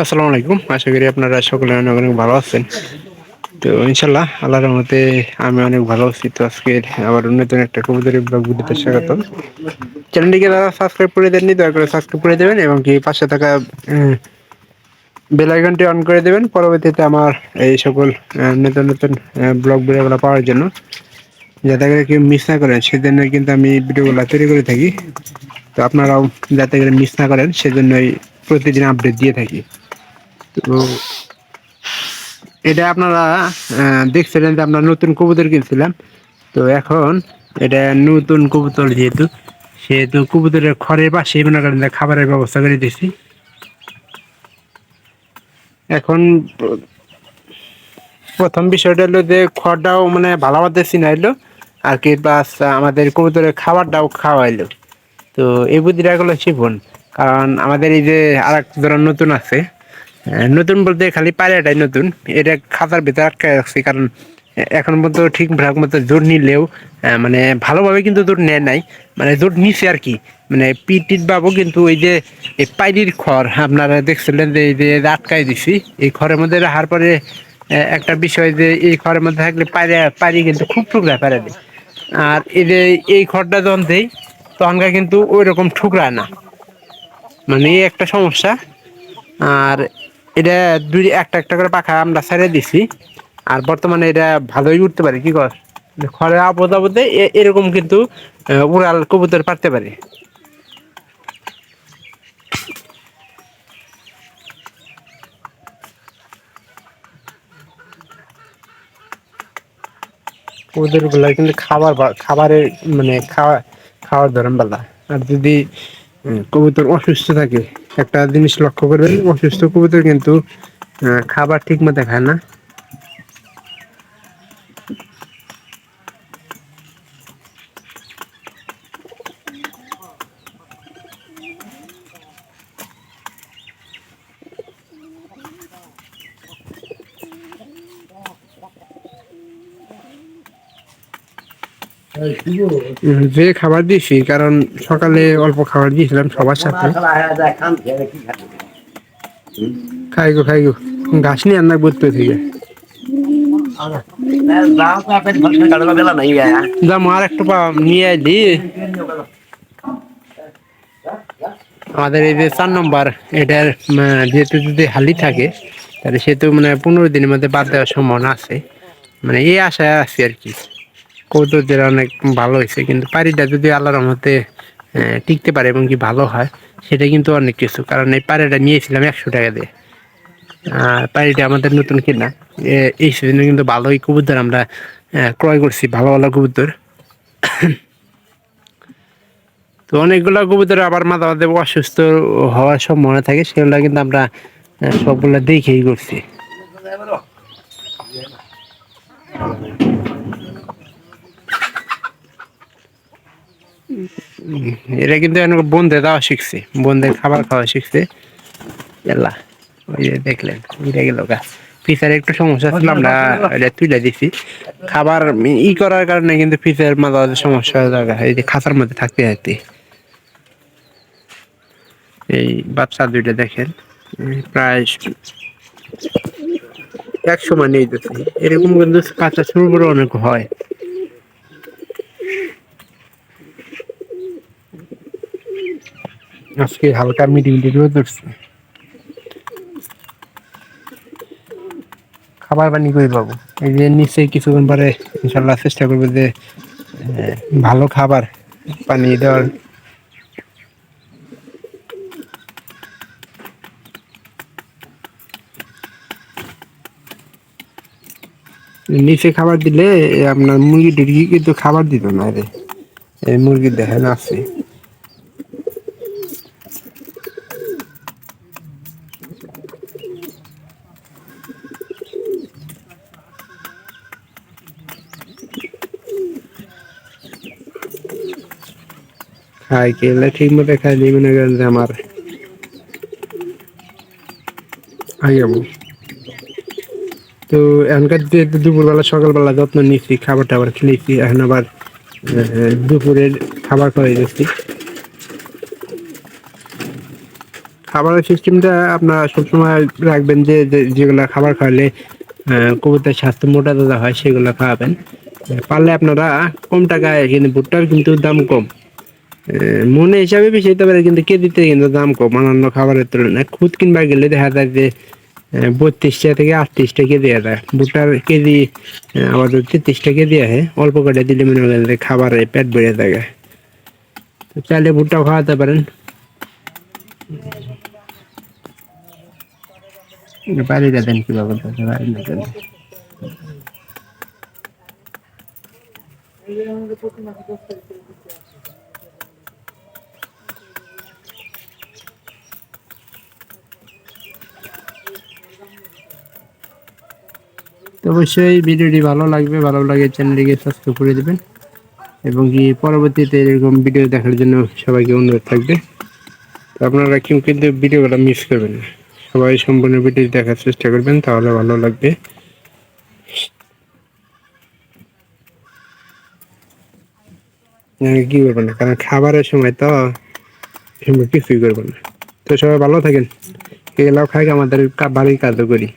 আসসালামু আলাইকুম। আশা করি আপনারা সকলে অনেক অনেক ভালো আছেন। তো ইনশাল্লাহ আল্লাহর রহমতে আমি অনেক ভালো আছি। তো আজকে আবার নতুন একটা কবুতরের ব্লগ ভিডিওতে স্বাগত চ্যানেলটিকে যারা সাবস্ক্রাইব করে দেননি, দয়া করে সাবস্ক্রাইব করে দেবেন এবং কি পাশে থাকা বেল আইকনটি অন করে দেবেন। পরবর্তীতে আমার এই সকল নতুন নতুন ব্লগ ভিডিওগুলো পাওয়ার জন্য। যাতে করে কেউ মিস না করেন, সেজন্য কিন্তু আমি ভিডিওগুলো তৈরি করে থাকি। তো আপনারাও যাতে করে মিস না করেন, সেজন্যই প্রতিদিন আপডেট দিয়ে থাকি। তো এটা আপনারা দেখছিলেন যে আমরা নতুন কবুতর কিনছিলাম। তো এখন এটা নতুন কবুতর যেহেতু, সেহেতু কবুতরের খড়ের পাশে মনে করেন খাবারের ব্যবস্থা করে দিয়েছি। এখন প্রথম বিষয়টা হলো যে খড়টাও মানে ভালো মতো চিনাইলো আর কি প্লাস আমাদের কবুতরের খাবারটাও খাওয়াইলো। তো এই বুদ্ধিটা শিফন। কারণ আমাদের এই যে আর এক ধরনের নতুন আছে নতুন বলতে খালি পায়রাটাই নতুন। এটা খাতার ভিতরে আটকে রাখছি, কারণ এখন পর্যন্ত ঠিক ভাগ মতো জোর নিলেও মানে ভালোভাবে কিন্তু জোর নেয় নাই। মানে জোর নিছে আর কি। মানে পিট টিট বাবু কিন্তু ওই যে পাইরির খড়, আপনারা দেখছিলেন যে এই যে আটকাই দিছি। এই খড়ের মধ্যে রাখার পরে একটা বিষয় যে এই খড়ের মধ্যে থাকলে পায়রা পারি কিন্তু খুব টুকরা পায়রা দেয়। আর এই যে এই খড়টা যখন দেই, তখনকার কিন্তু ওই রকম ঠুকরা না। মানে একটা সমস্যা। আর এটা দুই, একটা একটা করে পাখা আমরা ছেড়ে দিছি। আর বর্তমানে এটা ভালোই উঠতে পারে, কি কর খড়ের আপদ আপদে এরকম কিন্তু উড়াল কবুতর পারতে পারে। গুলা কিন্তু খাবার খাবারের মানে খাওয়া, খাওয়ার ধরন বালা। আর যদি কবুতর অসুস্থ থাকে। একটা জিনিস লক্ষ্য করবেন, অসুস্থ কবুতর কিন্তু খাবার ঠিক মতো খায় না। যে খাবার দিয়েছি কারণ সকালে অল্প খাবার দিয়েছিলাম সবার সাথে। খাই গো খাই গো, ঘাস নিয়ে আন্না করতে থেকে যা, মার একটু নিয়ে আইলি আমাদের এই যে চার নম্বর, এটার যেহেতু যদি হালি থাকে, তাহলে সেহেতু মানে পনেরো দিনের মধ্যে বাদ দেওয়ার সম্ভাবনা আছে। মানে এই আশায় আছি আর কি। কৌতুকদের অনেক ভালো হয়েছে কিন্তু পাড়িটা যদি আল্লাহর আহ, টিকতে পারে এবং কি ভালো হয় সেটা কিন্তু অনেক কিছু। কারণ এই পাড়িটা নিয়েছিলাম একশো টাকা দিয়ে। আর পাড়িটা আমাদের নতুন কিনা এই সিজনে কিন্তু ভালোই কবুতর আমরা ক্রয় করছি ভালো ভালো কবুতর। তো অনেকগুলো কবুতর আবার মাঝে মাঝে অসুস্থ হওয়ার সম্ভাবনা থাকে সেগুলো কিন্তু আমরা সবগুলো দেখেই করছি। এরা কিন্তু বন্ধে দেওয়া শিখছে, বন্ধে খাবার খাওয়া শিখছে। এলা ওই যে দেখলেন গেল গা। ফিচার একটু সমস্যা ছিল, আমরা এটা তুলে দিছি। খাবার ই করার কারণে কিন্তু ফিচার মাঝে মাঝে সমস্যা হয়ে যায় এই যে খাঁচার মধ্যে থাকতে থাকতে। এই বাচ্চা দুইটা দেখেন প্রায় একশো মানে দিচ্ছে এরকম কিন্তু কাঁচা শুরু করে অনেক হয়। আজকে হালকা মিডি মিডি রোদ উঠছে খাবার পানি করে পাবো? এই যে নিচে কিছুক্ষণ পরে ইনশাল্লাহ চেষ্টা করব যে ভালো খাবার পানি দেওয়ার। নিচে খাবার দিলে আপনার মুরগি টুরগি কিন্তু খাবার দিত না রে। এই মুরগি দেখেন আছে। খাই খেলে ঠিক মতো খাইলে মনে করেন যে আমার? যাব। তো এখনকার দুপুরবেলা সকালবেলা যত্ন নিচ্ছি খাবার টাবার খেলেছি এখন আবার দুপুরের খাবার খাওয়াই যাচ্ছি খাবারের সিস্টেমটা আপনারা সবসময় রাখবেন যে যেগুলা খাবার খাওয়ালে আহ, কবুতরের স্বাস্থ্য মোটা তাজা হয় সেগুলো খাওয়াবেন। পারলে আপনারা কম টাকায় কিন্তু ভুট্টার কিন্তু দাম কম। মনে হিসাবে বেশি হতে পারে কিন্তু কেজিতে কিন্তু দাম কম। অন্যান্য খাবারের তুলনায় খুদ কিনবা গেলে দেখা যায় যে বত্রিশটা থেকে আটত্রিশটা কেজি আছে ভুট্টার কেজি আমাদের তেত্রিশটা কেজি আছে অল্প করে দিলে মনে করেন যে খাবারে পেট বেড়ে থাকে। তো চাইলে ভুট্টাও খাওয়াতে পারেন। বাড়িটা দেন কীভাবে বাড়ি দেন। তো অবশ্যই ভিডিওটি ভালো লাগবে, ভালো লাগে চ্যানেলটিকে সাবস্ক্রাইব করে দেবেন। এবং কি পরবর্তীতে এরকম ভিডিও দেখার জন্য সবাইকে অনুরোধ থাকবে। তো আপনারা কেউ কিন্তু ভিডিওগুলো মিস করবেন না। সবাই সম্পূর্ণ ভিডিও দেখার চেষ্টা করবেন, তাহলে ভালো লাগবে। কি করবেন না, কারণ খাবারের সময় তো কিছুই করবেন না। তো সবাই ভালো থাকেন। এগুলাও খাই আমাদের বাড়ির কাজও করি।